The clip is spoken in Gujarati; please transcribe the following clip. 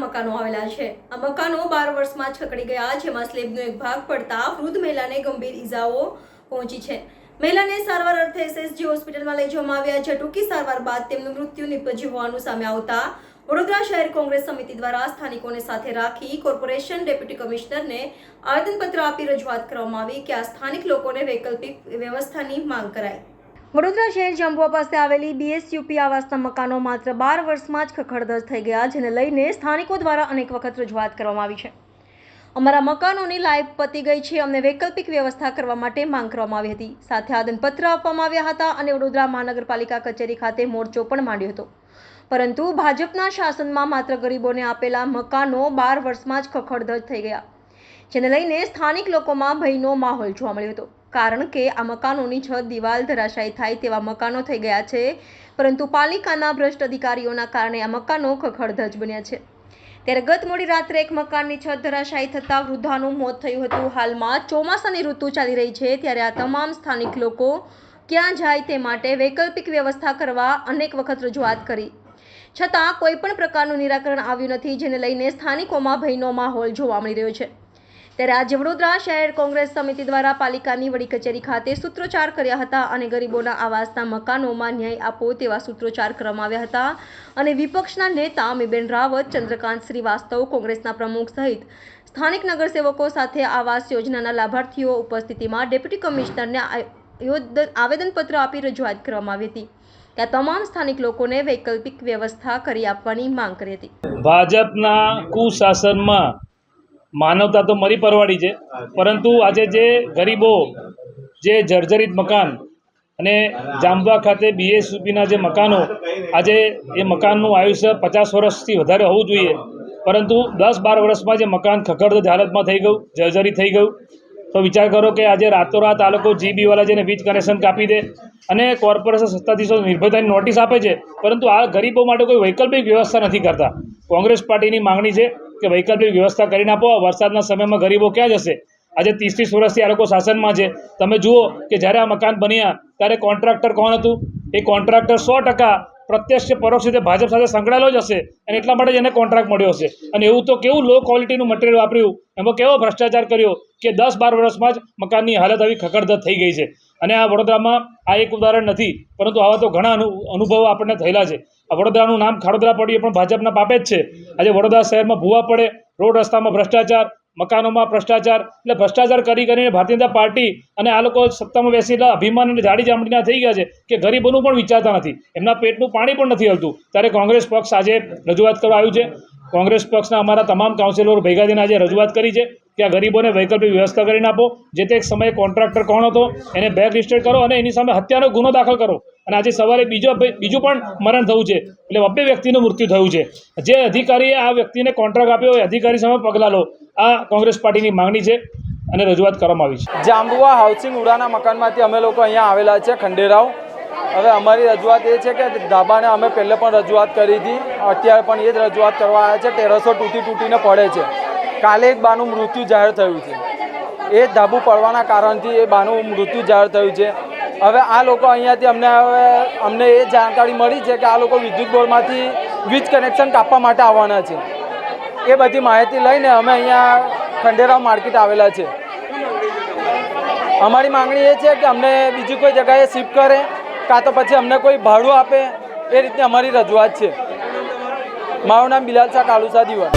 મકાનો આવેલા છે. આ મકાનો બાર વર્ષમાં છકડી ગયા, જેમાં સ્લેબનો એક ભાગ પડતા વૃદ્ધ મહિલાને ગંભીર ઈજાઓ પહોંચી છે. મહિલાને સારવાર અર્થે એસએસજી હોસ્પિટલમાં લઈ જવામાં આવ્યા છે ટૂંકી સારવાર બાદ તેમનું મૃત્યુ નિપજ્યું હોવાનું સામે આવતા વડોદરા શહેર કોંગ્રેસ સમિતિ દ્વારા સ્થાનિકોને સાથે રાખી કોર્પોરેશન ડેપ્યુટી કમિશનરને આવેદનપત્ર આપી રજૂઆત કરવામાં આવી કે આ સ્થાનિક લોકોને વૈકલ્પિક વ્યવસ્થાની માંગ કરાય વડોદરા શહેર જંબુઆ પાસે આવેલી બીએસયુપી આવાસના મકાનો માત્ર બાર વર્ષમાં જ ખખડધજ થઈ ગયા જેને લઈને સ્થાનિકો દ્વારા અનેક વખત રજૂઆત કરવામાં આવી છે. અમારા મકાનોની લાઈફ પતી ગઈ છે અમને વૈકલ્પિક વ્યવસ્થા કરવા માટે માંગ કરવામાં આવી હતી. સાથે આદનપત્ર આપવામાં આવ્યા હતા અને વડોદરા મહાનગરપાલિકા કચેરી ખાતે મોરચો પણ માંડ્યો હતો. પરંતુ ભાજપના શાસનમાં માત્ર ગરીબોને આપેલા મકાનો બાર વર્ષમાં જ ખખડધજ થઈ ગયા, જેને લઈને સ્થાનિક લોકોમાં ભયનો માહોલ જોવા મળ્યો હતો. કારણ કે આ મકાનોની છત દિવાલ ધરાશાયી થાય તેવા મકાનો થઈ ગયા છે. પરંતુ પાલિકાના ભ્રષ્ટ અધિકારીઓના કારણે આ મકાનો ખખડધજ બન્યા છે. ત્યારે ગત મોડી રાત્રે એક મકાનની છત ધરાશાયી થતાં વૃદ્ધાનું મોત થયું હતું. હાલમાં ચોમાસાની ઋતુ ચાલી રહી છે. ત્યારે આ તમામ સ્થાનિક લોકો ક્યાં જાય તે માટે વૈકલ્પિક વ્યવસ્થા કરવા અનેક વખત રજૂઆત કરી. છતાં કોઈ પણ પ્રકારનું નિરાકરણ આવ્યું નથી, જેને લઈને સ્થાનિકોમાં ભયનો માહોલ જોવા મળી રહ્યો છે. ત્યારે આજે વડોદરા શહેર કોંગ્રેસ સમિતિ દ્વારા પાલિકાની વડી કચેરી ખાતે સૂત્રોચ્ચાર કર્યા હતા અને ગરીબોના આવાસના મકાનોમાં ન્યાય આપો તેવા સૂત્રોચ્ચાર કરવામાં હતા. અને વિપક્ષના નેતા અમીબેન રાવત, ચંદ્રકાંત શ્રીવાસ્તવ, કોંગ્રેસના પ્રમુખ સહિત સ્થાનિક નગરસેવકો સાથે આવાસ યોજનાના લાભાર્થીઓ ઉપસ્થિતિમાં ડેપ્યુટી કમિશનરને આવેદનપત્ર આપી રજૂઆત કરવામાં આવી હતી. ત્યાં તમામ સ્થાનિક લોકોને વૈકલ્પિક વ્યવસ્થા કરી આપવાની માંગ કરી હતી. ભાજપના કુશાસનમાં માનવતા તો મરી પરવાડી છે. પરંતુ આજે જે ગરીબો, જે જર્જરિત મકાન અને જામવા ખાતે બીએસયુપીના જે મકાનો, આજે એ મકાનનું આયુષ્ય પચાસ વર્ષથી વધારે હોવું જોઈએ. પરંતુ દસ બાર વર્ષમાં જે મકાન ખખડધજ હાલતમાં થઈ ગયું, જર્જરી થઈ ગયું, તો વિચાર કરો કે આજે રાતોરાત આ લોકો જીબીવાળા જેને વીજ કનેક્શન કાપી દે અને કોર્પોરેશન સત્તાધીશો નિર્ભયતાની નોટિસ આપે છે. પરંતુ આ ગરીબો માટે કોઈ વૈકલ્પિક વ્યવસ્થા નથી કરતા. કોંગ્રેસ પાર્ટીની માંગણી છે કે વૈકલ્પિક વ્યવસ્થા કરીને આપો. વરસાદના સમયમાં ગરીબો ક્યાં જશે? આજે ત્રીસ ત્રીસ વર્ષથી આ લોકો શાસનમાં છે. તમે જુઓ કે જ્યારે આ મકાન બન્યા, ત્યારે કોન્ટ્રાક્ટર કોણ હતું? એ કોન્ટ્રાક્ટર સો ટકા પ્રત્યક્ષ કે પરોક્ષ રીતે ભાજપ સાથે સંકળાયેલો જ હશે અને એટલા માટે જ એને કોન્ટ્રાક્ટ મળ્યો હશે. અને એવું તો કેવું લો ક્વોલિટીનું મટીરિયલ વાપર્યું. એમાં કેવો ભ્રષ્ટાચાર કર્યો કે દસ બાર વર્ષમાં જ મકાનની હાલત આવી ખખડધજ થઈ ગઈ છે. અને આ વડોદરામાં આ એક ઉદાહરણ નથી, પરંતુ આવા તો ઘણા અનુ, અનુભવો આપણને થયેલા છે. આ વડોદરાનું નામ ખાડોદરા પડ્યું પણ ભાજપના પાપે જ છે. આજે વડોદરા શહેરમાં ભૂવા પડે, રોડ રસ્તામાં ભ્રષ્ટાચાર મકાનોમાં ભ્રષ્ટાચાર, એટલે ભ્રષ્ટાચાર કરી કરીને ભારતીય જનતા પાર્ટી અને આ લોકો સત્તામાં બેસીને અભિમાન અને જાડી જામડીના થઈ ગયા છે કે ગરીબોનું પણ વિચારતા નથી. એમના પેટનું પાણી પણ નથી હલતું. ત્યારે કોંગ્રેસ પક્ષ આજે રજૂઆત કરવા આવ્યું છે. કોંગ્રેસ પક્ષના અમારા તમામ કાઉન્સિલરો ભેગા થઈને આજે રજૂઆત કરી છે કે આ ગરીબોને વૈકલ્પિક વ્યવસ્થા કરીને આપો. જે તે સમયે કોન્ટ્રાક્ટર કોણ હતો, એને બેક લિસ્ટેડ કરો અને એની સામે હત્યાનો ગુનો દાખલ કરો. અને આજે સવારે બીજો બીજું પણ મરણ થયું છે. એટલે બબ્બે વ્યક્તિનું મૃત્યુ થયું છે. જે અધિકારીએ આ વ્યક્તિને કોન્ટ્રાક્ટ આપ્યો એ અધિકારી સામે પગલાં લો. આ કોંગ્રેસ પાર્ટીની માંગણી છે અને રજૂઆત કરવામાં આવી છે. જાંબુઆ હાઉસિંગ ઉડાના મકાનમાંથી અમે લોકો અહીંયા આવેલા છે, ખંડેરાવ. હવે અમારી રજૂઆત એ છે કે ધાબાને અમે પહેલે પણ રજૂઆત કરી હતી, અત્યારે પણ એ જ રજૂઆત કરવા આવ્યા છે, ટેરસો તૂટી તૂટીને પડે છે. કાલે એક બાનું મૃત્યુ જાહેર થયું છે. એ ધાબુ પડવાના કારણથી એ બાનું મૃત્યુ જાહેર થયું છે. હવે આ લોકો અહીંયાથી અમને હવે, અમને એ જાણકારી મળી છે કે આ લોકો વિદ્યુત બોર્ડમાંથી વીજ કનેક્શન કાપવા માટે આવવાના છે. એ બધી માહિતી લઈને અમે અહીંયા ખંડેરાવ માર્કેટ આવેલા છે. અમારી માંગણી એ છે કે અમને બીજી કોઈ જગ્યાએ શિફ્ટ કરે, કાં તો પછી અમને કોઈ ભાડું આપે, એ રીતની અમારી રજૂઆત છે. મારું નામ બિલાલ શાહ કાલુસા દિવાન.